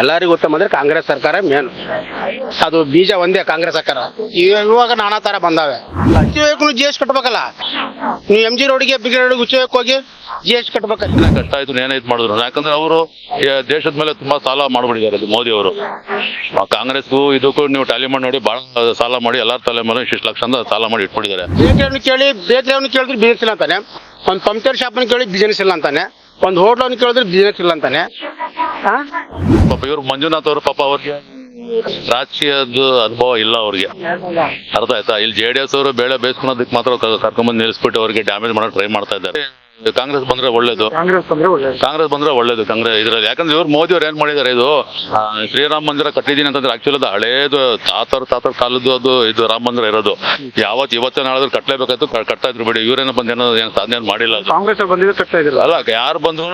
ಎಲ್ಲರಿಗೂ ಉತ್ತಮ ಅಂದ್ರೆ ಕಾಂಗ್ರೆಸ್ ಸರ್ಕಾರ ಮೇನ್. ಅದು ಬೀಜ ಒಂದೇ ಕಾಂಗ್ರೆಸ್ ಸರ್ಕಾರ. ಇವಾಗ ನಾನಾ ತರ ಬಂದಾವೆ. ಉಚ್ಚಬೇಕು ಜಿ ಎಸ್ ಕಟ್ಬೇಕಲ್ಲ? ನೀವು ಎಂ ಜಿ ರೋಡ್ಗೆ ಬಿಗಿ ರೋಡ್ಗೆ ಉಚ್ಚಬೇಕು ಹೋಗಿ ಜಿ ಎಸ್ ಕಟ್ಬೇಕಲ್ಲ? ಆಯ್ತು ಏನೇ ಇದು ಮಾಡಿದ್ರು. ಯಾಕಂದ್ರೆ ಅವರು ದೇಶದ ಮೇಲೆ ತುಂಬಾ ಸಾಲ ಮಾಡ್ಬಿಟ್ಟಿದ್ದಾರೆ ಮೋದಿ ಅವರು. ಕಾಂಗ್ರೆಸ್ಗೂ ಇದಕ್ಕೂ ನೀವು ಟ್ಯಾಲಿ ಮಾಡಿ ನೋಡಿ ಬಹಳ ಸಾಲ ಮಾಡಿ ಎಲ್ಲಾರ ತಲೆ ಮೇಲೆ ಇಷ್ಟು ಲಕ್ಷ ಸಾಲ ಮಾಡಿ ಇಟ್ಬಿಟ್ಟಿದ್ದಾರೆ. ಕೇಳಿ ಕೇಳಿ ಬೇಕ್ರಿಯವ್ನು ಕೇಳಿದ್ರೆ ಬಿಸ್ನೆಸ್ ಇಲ್ಲ ಅಂತಾನೆ. ಒಂದು ಪಂಪ್ಚರ್ ಶಾಪ್ ಕೇಳಿ ಬಿಸ್ನೆಸ್ ಇಲ್ಲ ಅಂತಾನೆ. ಒಂದು ಹೋಟ್ಲವ್ನು ಕೇಳಿದ್ರೆ ಬಿಸ್ನೆಸ್ ಇಲ್ಲ ಅಂತಾನೆ. ಪಾಪ ಇವ್ರು ಮಂಜುನಾಥ್ ಅವರು ಪಾಪ ಅವ್ರಿಗೆ ರಾಜಕೀಯದ ಅನುಭವ ಇಲ್ಲ ಅವ್ರಿಗೆ. ಅರ್ಥ ಆಯ್ತಾ? ಇಲ್ಲಿ ಜೆ ಡಿ ಎಸ್ ಅವರು ಬೇಳೆ ಬೇಯಿಸ್ಕೊಳೋದಕ್ಕೆ ಮಾತ್ರ ಕರ್ಕೊಂಡ್ಬಂದು ನಿಲ್ಲಿಸ್ಬಿಟ್ಟು ಅವ್ರಿಗೆ ಡ್ಯಾಮೇಜ್ ಮಾಡೋಕೆ ಟ್ರೈ ಮಾಡ್ತಾ ಇದ್ದಾರೆ. ಕಾಂಗ್ರೆಸ್ ಬಂದ್ರೆ ಒಳ್ಳೇದು. ಕಾಂಗ್ರೆಸ್ ಅಂದ್ರೆ ಒಳ್ಳೆ ಕಾಂಗ್ರೆಸ್ ಬಂದ್ರೆ ಒಳ್ಳೇದು ಕಾಂಗ್ರೆಸ್. ಇದ್ರಲ್ಲಿ ಯಾಕಂದ್ರೆ ಇವ್ರು ಮೋದಿ ಅವ್ರು ಏನ್ ಮಾಡಿದಾರೆ ಇದು? ಆ, ಶ್ರೀರಾಮ ಮಂದಿರ ಕಟ್ಟಿದೀನಿ ಅಂತಂದ್ರೆ ಆಕ್ಚುಲಿ ಅದು ಹಳೇದು ತಾತರ ತಾತರ ಕಾಲದ್ದು ಅದು ಇದು ರಾಮ ಮಂದಿರ ಇರೋದು. ಯಾವತ್ತು ಇವತ್ತೇ ನಾಳೆ ಕಟ್ಲೇಬೇಕಾಯ್ತು ಕ- ಕಟ್ತಾ ಇದ್ರು ಬಿಡಿ. ಇವ್ರೇನೋ ಬಂದು ಏನೋ ಏನು ಸಾಧನೆ ಏನ್ ಮಾಡಿಲ್ಲ ಅದು. ಕಾಂಗ್ರೆಸ್ ಬಂದಿದ್ರೆ ಕಟ್ತಾ ಇದಿಲ್ಲ ಅಲ್ಲ ಯಾರು ಬಂದ್ರು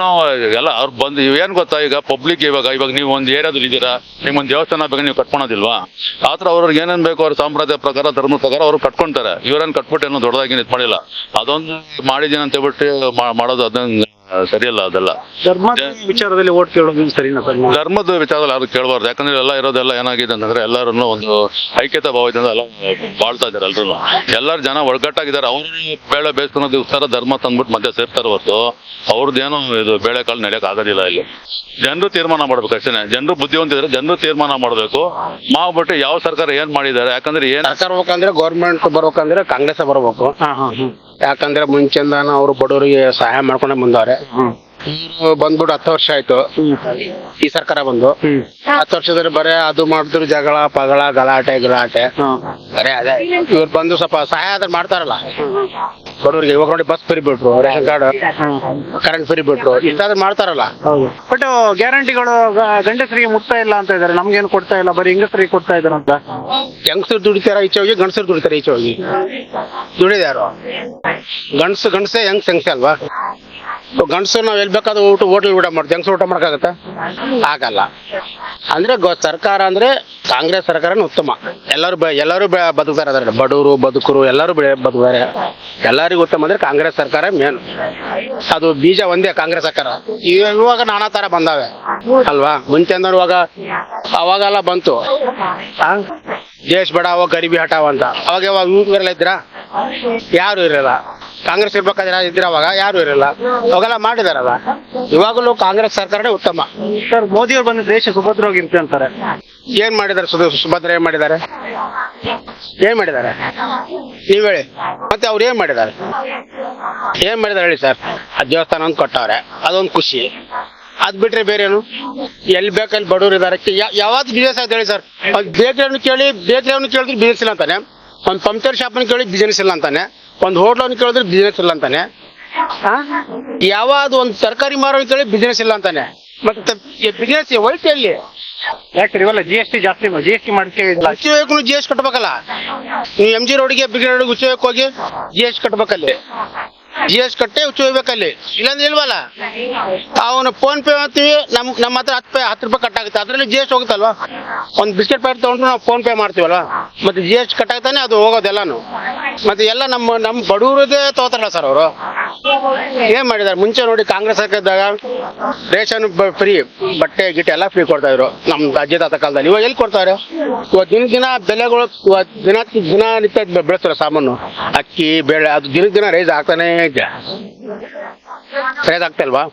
ಎಲ್ಲ ಅವ್ರು ಬಂದು ಏನ್ ಗೊತ್ತಾ ಈಗ ಪಬ್ಲಿಕ್ ಇವಾಗ ಇವಾಗ ನೀವು ಒಂದ್ ಏರಿಯಾದಲ್ಲಿ ಇದ್ದೀರಾ ನಿಮ್ ಒಂದ್ ದೇವಸ್ಥಾನ ಬೇಕು ನೀವು ಕಟ್ಕೊಳೋದಿಲ್ವಾ? ಆತರ ಅವ್ರಿಗೆ ಏನೇನ್ ಬೇಕು ಅವ್ರ ಸಾಂಪ್ರದಾಯ ಪ್ರಕಾರ ಧರ್ಮದ ಪ್ರಕಾರ ಅವ್ರು ಕಟ್ಕೊಂತಾರೆ. ಇವ್ರೇನ್ ಕಟ್ಬಿಟ್ಟು ಏನೋ ದೊಡ್ಡದಾಗಿ ನಿಂತ್ ಮಾಡಿಲ್ಲ ಅದೊಂದು ಮಾಡಿದೀನಿ ಅಂತ ಹೇಳ್ಬಿಟ್ಟು ಮಾಡೋದು ಅದನ್ನ ಸರಿಯಲ್ಲ ಅದೆಲ್ಲ. ಧರ್ಮದ ವಿಚಾರದಲ್ಲಿ ಓಟ್ ಕೇಳೋದು ಸರಿನಾ ಸರ್ ಧರ್ಮದ ವಿಚಾರದಲ್ಲಿ ಯಾರು ಕೇಳಬಾರ್ದು. ಯಾಕಂದ್ರೆ ಎಲ್ಲ ಇರೋದೆಲ್ಲ ಏನಾಗಿದೆ ಅಂತಂದ್ರೆ ಎಲ್ಲರನ್ನು ಒಂದು ಐಕ್ಯತಾ ಭಾವದಿಂದ ಎಲ್ಲ ಬಾಳ್ತಾ ಇದಾರೆ ಎಲ್ಲರೂ ಎಲ್ಲರೂ ಜನ ಒಗ್ಗಟ್ಟಾಗಿದ್ದಾರೆ. ಅವ್ರು ಬೇಳೆ ಬೇಯಿಸ್ಕೊಳೋದಕ್ಕೋಸ್ಕರ ಧರ್ಮ ತಂದ್ಬಿಟ್ಟು ಮಧ್ಯೆ ಸೇರ್ತಾರೆ ಹೊರತು. ಅವ್ರದ್ದೇನು ಇದು ಬೇಳೆ ಕಾಳು ನಡೆಯಕ್ ಆಗೋದಿಲ್ಲ ಇಲ್ಲಿ. ಜನರು ತೀರ್ಮಾನ ಮಾಡ್ಬೇಕು ಅಷ್ಟೇ ಜನರು ಬುದ್ಧಿವಂತಿದ್ರೆ ಜನರು ತೀರ್ಮಾನ ಮಾಡ್ಬೇಕು. ಮಾಡ್ಬಿಟ್ಟು ಯಾವ ಸರ್ಕಾರ ಏನ್ ಮಾಡಿದ್ದಾರೆ ಯಾಕಂದ್ರೆ ಏನ್ ಸರ್ಕಾರ ಬರ್ಬೇಕಂದ್ರೆ ಗೌರ್ಮೆಂಟ್ ಬರ್ಬೇಕಂದ್ರೆ ಕಾಂಗ್ರೆಸ್ ಬರ್ಬೇಕು. ಯಾಕಂದ್ರೆ ಮುಂಚೆಂದಾನ ಅವರು ಬಡವರಿಗೆ ಸಹಾಯ ಮಾಡ್ಕೊಂಡೆ ಬಂದವ್ರೆ. ಇವ್ರು ಬಂದ್ಬಿಟ್ಟು ಹತ್ತು ವರ್ಷ ಆಯ್ತು. ಈ ಸರ್ಕಾರ ಬಂದು. ಹತ್ತು ವರ್ಷದಲ್ಲಿ ಬರೇ ಅದು ಮಾಡಿದ್ರು ಜಗಳ ಪಗಳ ಗಲಾಟೆ ಗಲಾಟೆ. ಬರೇ ಅದೇ. ಇವ್ರು ಬಂದು ಸ್ವಲ್ಪ ಸಹಾಯ ಆದ್ರೆ ಮಾಡ್ತಾರಲ್ಲ. ಬಡವರಿಗೆ ಇವಾಗ ನೋಡಿ ಬಸ್ ಫ್ರೀ ಬಿಟ್ರು ರೇಷನ್ ಕಾರ್ಡ್ ಕರೆಂಟ್ ಫ್ರೀ ಬಿಟ್ರು. ಇಷ್ಟಾದ್ರು ಮಾಡ್ತಾರಲ್ಲ. ಬಟ್ ಗ್ಯಾರಂಟಿಗಳು ಗಂಡಸರಿಗೆ ಮುಟ್ತಾ ಇಲ್ಲ ಅಂತ ಇದಾರೆ ನಮ್ಗೇನು ಕೊಡ್ತಾ ಇಲ್ಲ? ಬರೀ ಹೆಂಗಸರಿಗೆ ಕೊಡ್ತಾ ಇದಾರೆ ಅಂತ. ಹೆಂಗಸರು ದುಡಿತಾರ ಈಚೆ ಹೋಗಿ ಗಂಡಸರು ದುಡಿತಾರೆ ಈಚೆ ಹೋಗಿ ದುಡಿದಾರು ಗಂಡಸು ಗಂಡಸೇ ಹೆಂಗ್ ಹೆಂಗ್ಸೆ ಅಲ್ವಾ? ಗಂಡಸು ನಾವು ಎಲ್ಲಿ ಬೇಕಾದ್ರೂ ಊಟ ಹೋಟೆಲ್ ಊಟ ಮಾಡ್ತೀವಿ. ಹೆಂಗ್ಸು ಊಟ ಮಾಡಕ್ಕಾಗತ್ತ ಆಗಲ್ಲ. ಅಂದ್ರೆ ಗೊ- ಸರ್ಕಾರ ಅಂದ್ರೆ ಕಾಂಗ್ರೆಸ್ ಸರ್ಕಾರನೇ ಉತ್ತಮ. ಎಲ್ಲರೂ ಬ- ಎಲ್ಲರೂ ಬದುಕ್ತಾರೆ ಅದ್ರಲ್ಲಿ. ಬಡವರು, ಬದುಕರು, ಎಲ್ಲರೂ ಬೆಳೆ ಬದುಕ್ತಾರೆ ಎಲ್ಲರಿಗೂ ಉತ್ತಮ ಅಂದ್ರೆ ಕಾಂಗ್ರೆಸ್ ಸರ್ಕಾರ ಮೇನ್. ಅದು ಬೀಜ ಒಂದೇ ಕಾಂಗ್ರೆಸ್ ಸರ್ಕಾರ. ಇವಾಗ ನಾನಾ ತರ ಬಂದಾವೆ. ಅಲ್ವಾ? ಮುಂಚೆ ಅಂದ್ರೆ ಅವಾಗೆಲ್ಲ ಬಂತು. ದೇಶ ಬೇಡ ಅವಾಗ ಗರಿಬಿ ಹಟಾವ ಅಂತ. ಅವಾಗ ಯಾವಾಗ ಇದ್ರ ಯಾರು ಇರಲ್ಲ. ಕಾಂಗ್ರೆಸ್ ಇರ್ಬೇಕಾದ್ರೆ ಇದ್ರ ಅವಾಗ? ಯಾರು ಇರಲ್ಲ. ಅವಾಗೆಲ್ಲ ಮಾಡಿದಾರಲ್ಲ. ಇವಾಗಲೂ ಕಾಂಗ್ರೆಸ್ ಸರ್ಕಾರನೇ ಉತ್ತಮ. ಸರ್ ಮೋದಿ ಅವರು ಬಂದು ದೇಶ ಸುಭದ್ರವಾಗಿರುತ್ತೆ ಅಂತಾರೆ. ಏನ್ ಮಾಡಿದಾರೆ ಸುಧ ಸುಭದ್ರ ಏನ್ ಮಾಡಿದ್ದಾರೆ ಏನ್ ಮಾಡಿದ್ದಾರೆ ನೀವ್ ಹೇಳಿ. ಮತ್ತೆ ಅವ್ರು ಏನ್ ಮಾಡಿದ್ದಾರೆ ಏನ್ ಮಾಡಿದಾರೆ ಹೇಳಿ ಸರ್? ಆ ದೇವಸ್ಥಾನ ಒಂದು ಕೊಟ್ಟವ್ರೆ. ಅದೊಂದು ಖುಷಿ. ಅದ್ ಬಿಟ್ರೆ ಬೇರೆ ಏನು ಎಲ್ಲಿ ಬೇಕಲ್ಲಿ ಬಡವರು ಇದಾರೆ. ಯಾವತ್ತು ಬಿಸ್ನೆಸ್ ಆಯ್ತು ಹೇಳಿ ಸರ್. ಬೇಕ್ರಿ ಕೇಳಿ ಬೇಕ್ರಿಯನ್ನು ಕೇಳಿದ್ರೆ ಬಿಸ್ನೆಸ್ ಇಲ್ಲ ಅಂತಾನೆ. ಒಂದು ಶಾಪ್ ಶಾಪ್ನ ಕೇಳಿ ಬಿಸಿನೆಸ್ ಇಲ್ಲ ಅಂತಾನೆ. ಒಂದು ಹೋಟ್ಲನ್ನು ಕೇಳಿದ್ರೆ ಬಿಸಿನೆಸ್ ಇಲ್ಲ ಅಂತಾನೆ. ಯಾವ್ದು ಒಂದು ತರಕಾರಿ ಮಾರೋ ಕೇಳಿ ಬಿಸಿನೆಸ್ ಇಲ್ಲ ಅಂತಾನೆ. ಮತ್ತೆ ಬಿಸಿನೆಸ್ ಹೋಯ್ತು ಎಲ್ಲಿ ಯಾಕ್ರಿ ಇವೆಲ್ಲ ಜಿ ಎಸ್ ಟಿ ಜಾಸ್ತಿ ಜಿ ಎಸ್ ಟಿ ಮಾಡ್ತೀವಿ ಉಚ್ಚಬೇಕು ಜಿ ಎಸ್ ಕಟ್ಬೇಕಲ್ಲ. ನೀವು ಎಂ ಜಿ ರೋಡ್ಗೆ ಬಿಗಿ ರೋಡ್ಗೆ ಹೋಗಿ ಜಿ ಎಸ್ ಕಟ್ಬೇಕಲ್ಲಿ. ಜಿ ಎಸ್ ಕಟ್ಟೆ ಉಚ್ಚಬೇಕಲ್ಲಿ ಇಲ್ಲಾಂದ್ರೆ ಇಲ್ವಲ್ಲ? ಅವನು ಫೋನ್ ಪೇ ಮಾಡ್ತೀವಿ, ನಮ್ ನಮ್ಮ ಹತ್ರ ಹತ್ತು ಪೇ ಹತ್ತು ರೂಪಾಯಿ ಕಟ್ಟಾಗುತ್ತೆ. ಅದ್ರಲ್ಲಿ ಜಿ ಎಸ್ ಹೋಗುತ್ತಲ್ವಾ? ಒಂದು ಬಿಸ್ಕೆಟ್ ಪ್ಯಾಕೆಟ್ ತಗೊಂಡ್ರು ನಾವು ಫೋನ್ ಪೇ ಮಾಡ್ತೀವಲ್ಲ? ಮತ್ತೆ ಜಿ ಎಸ್ ಕಟ್ಟಾಗ್ತಾನೆ ಅದು ಹೋಗೋದೆಲ್ಲಾನು. ಮತ್ತೆ ಎಲ್ಲ ನಮ್ಮ ನಮ್ಮ ಬಡವರದೇ ತಗೋತಾರಲ್ಲ ಸರ್ ಅವರು. ಏನ್ ಮಾಡಿದಾರೆ? ಮುಂಚೆ ನೋಡಿ ಕಾಂಗ್ರೆಸ್ ಸರ್ಕಾರದಾಗ ರೇಷನ್ ಫ್ರೀ ಬಟ್ಟೆ, ಗಿಟ್ಟೆ ಎಲ್ಲ ಫ್ರೀ ಕೊಡ್ತಾ ಇದ್ರು. ನಮ್ ಅಜ್ಜಿ ತಾತ ಕಾಲದಲ್ಲಿ. ಇವಾಗ ಎಲ್ಲಿ ಕೊಡ್ತಾರೆ? ಇವತ್ತು ದಿನ ದಿನ ಬೆಲೆಗಳು ದಿನ ದಿನ ನಿತ್ಯ ಬೆಳೆಸ್ತಾರೆ ಸಾಮಾನು. ಅಕ್ಕಿ, ಬೇಳೆ, ಅದು ದಿನ ದಿನ ರೈಸ್ ಆಗ್ತಾನೆ ಇದೆ. ರೈಸ್ ಆಗ್ತಲ್ವಾ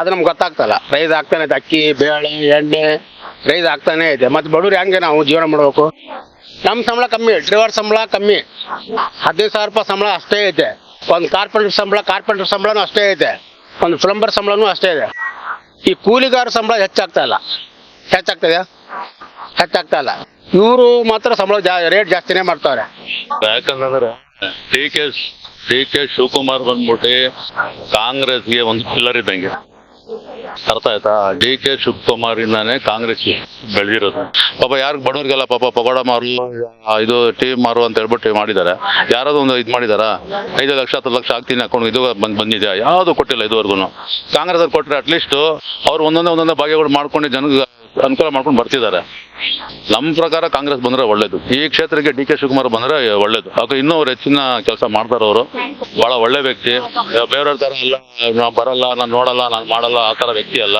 ಅದು ನಮ್ಗೆ ಗೊತ್ತಾಗ್ತಲ್ಲ. ರೈಸ್ ಆಗ್ತಾನೆ ಇದೆ. ಅಕ್ಕಿ, ಬೇಳೆ, ಎಣ್ಣೆ ರೈಸ್ ಆಗ್ತಾನೆ ಇದೆ. ಮತ್ತೆ ಬಡವ್ರು ಹೆಂಗೆ ನಾವು ಜೀವನ ಮಾಡ್ಬೇಕು? ನಮ್ಮ ಸಂಬಳ ಕಮ್ಮಿ, ಡ್ರೈವರ್ ಸಂಬಳ ಕಮ್ಮಿ. ಹದಿನೈದು ಸಾವಿರ ರೂಪಾಯಿ ಸಂಬಳ ಅಷ್ಟೇ ಐತೆ ಒಂದು ಕಾರ್ಪೆಂಟರ್ ಸಂಬಳ, ಕಾರ್ಪೆಂಟರ್ ಸಂಬಳನೂ ಅಷ್ಟೇ ಇದೆ. ಒಂದು ಪ್ಲಂಬರ್ ಸಂಬಳನೂ ಅಷ್ಟೇ ಇದೆ. ಈ ಕೂಲಿಗಾರ ಸಂಬಳ ಹೆಚ್ಚಾಗ್ತಾ ಇಲ್ಲ. ಹೆಚ್ಚಾಗ್ತದೆ ಹೆಚ್ಚಾಗ್ತಾ ಇಲ್ಲ. ಇವರು ಮಾತ್ರ ಸಂಬಳ ರೇಟ್ ಜಾಸ್ತಿನೇ ಮಾಡ್ತಾವ್ರೆ ಯಾಕಂದ್ರೆ D K D K Shivakumar ಬಂದ್ಬಿಟ್ಟು ಕಾಂಗ್ರೆಸ್ಗೆ ಒಂದು ಪಿಲ್ಲರ್ ಇದ್ದಂಗೆ. ಅರ್ಥ ಆಯ್ತಾ? ಡಿ ಕೆ ಶಿವಕುಮಾರ್ ಇಂದಾನೆ ಕಾಂಗ್ರೆಸ್ ಬೆಳೆದಿರೋದು. ಪಾಪ ಯಾರು ಬಡವರಿಗೆಲ್ಲ ಪಾಪ ಪಗೋಡ ಮಾರು, ಇದು ಟೀ ಮಾರು ಅಂತ ಹೇಳ್ಬಿಟ್ಟು ಮಾಡಿದ್ದಾರೆ ಯಾರಾದ್ರು ಒಂದು ಇದು ಮಾಡಿದಾರ? ಐದು ಲಕ್ಷ, ಹತ್ತು ಲಕ್ಷ ಹಾಕ್ತೀನಿ ಹಾಕೊಂಡು ಇದು ಬಂದ್ ಬಂದಿದೆ ಯಾವುದು ಕೊಟ್ಟಿಲ್ಲ ಇದುವರೆಗೂ. ಕಾಂಗ್ರೆಸ್ ಅವ್ರು ಕೊಟ್ರೆ ಅಟ್ಲೀಸ್ಟ್ ಅವ್ರು ಒಂದೊಂದೇ ಒಂದೊಂದೇ ಭಾಗ್ಯಗಳು ಮಾಡ್ಕೊಂಡು ಜನಕ್ಕೆ ಅನುಕೂಲ ಮಾಡ್ಕೊಂಡು ಬರ್ತಿದ್ದಾರೆ. ನಮ್ಮ ಪ್ರಕಾರ ಕಾಂಗ್ರೆಸ್ ಬಂದ್ರೆ ಒಳ್ಳೇದು. ಈ ಕ್ಷೇತ್ರಕ್ಕೆ ಡಿ ಕೆ ಶಿವಕುಮಾರ್ ಬಂದ್ರೆ ಒಳ್ಳೇದು. ಹಾಗೂ ಇನ್ನೂ ಅವ್ರು ಹೆಚ್ಚಿನ ಕೆಲಸ ಮಾಡ್ತಾರೆ ಅವರು. ಬಹಳ ಒಳ್ಳೆ ವ್ಯಕ್ತಿ. ಬೇರೆಯವ್ರ ತರ ಎಲ್ಲ ಬರಲ್ಲ, ನಾನು ನೋಡಲ್ಲ, ನಾನು ಮಾಡಲ್ಲ, ಆ ತರ ವ್ಯಕ್ತಿ ಅಲ್ಲ.